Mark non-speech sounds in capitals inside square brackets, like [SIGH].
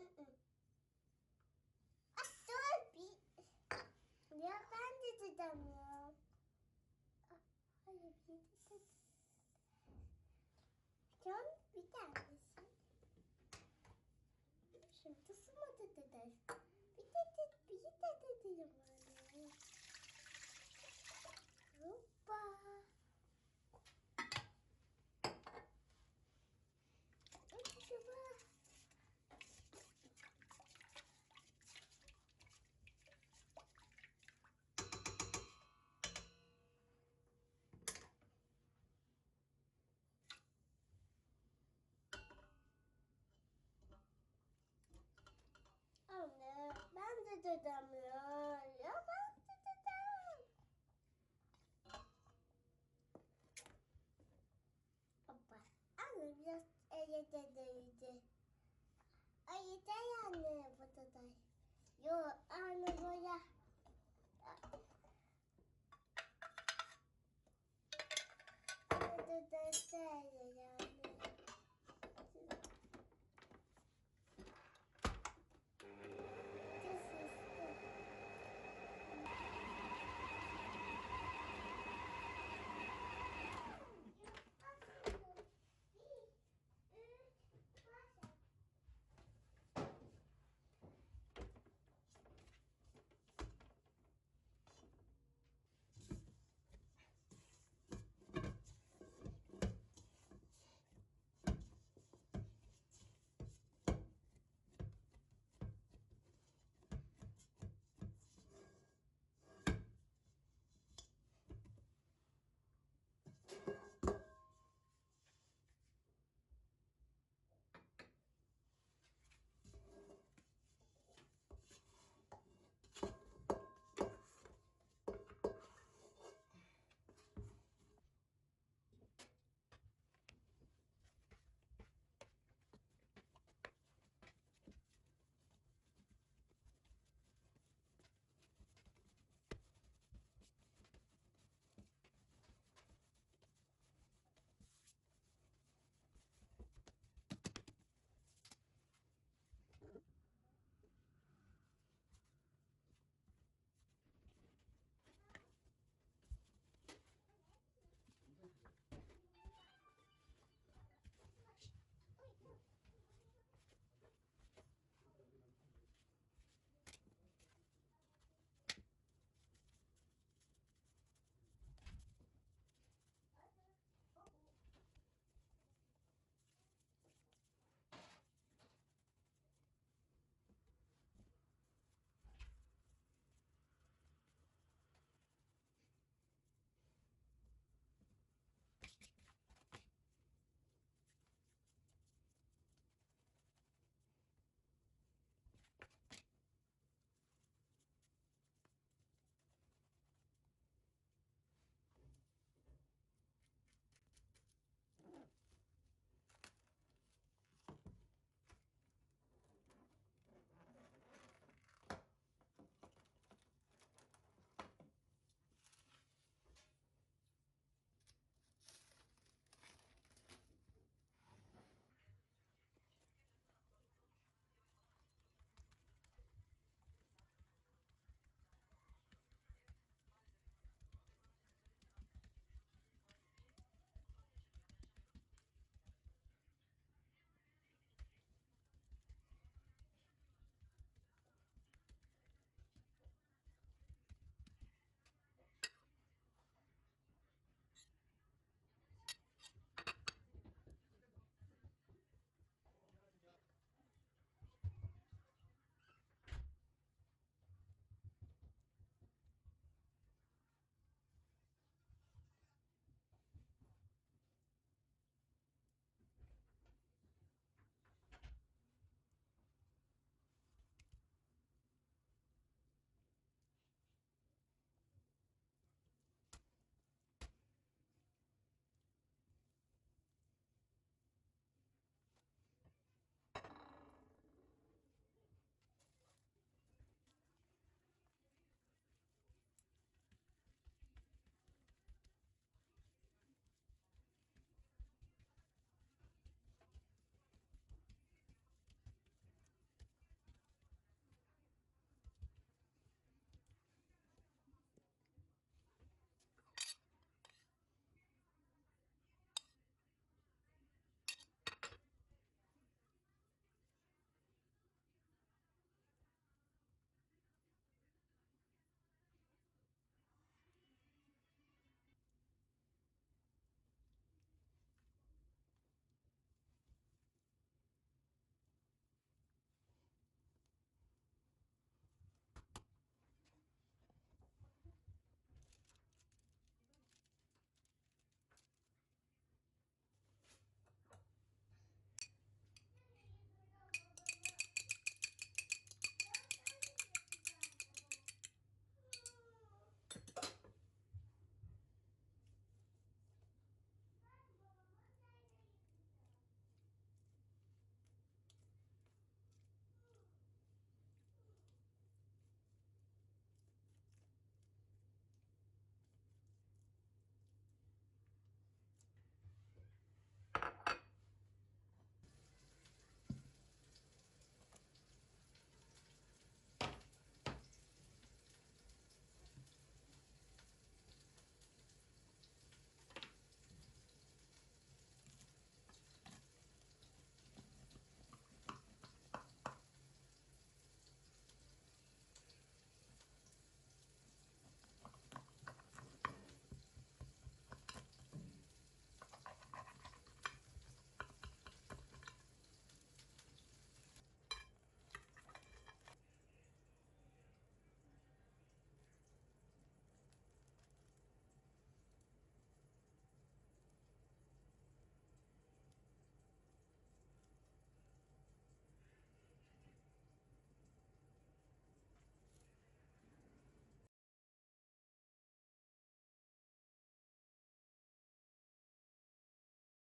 [COUGHS] だもん。あ、de tutamıyorum. Ya ben de tutamıyorum. Hoppa. Anne biraz ele değdi. Ay yeter anne patates. Yo anne böyle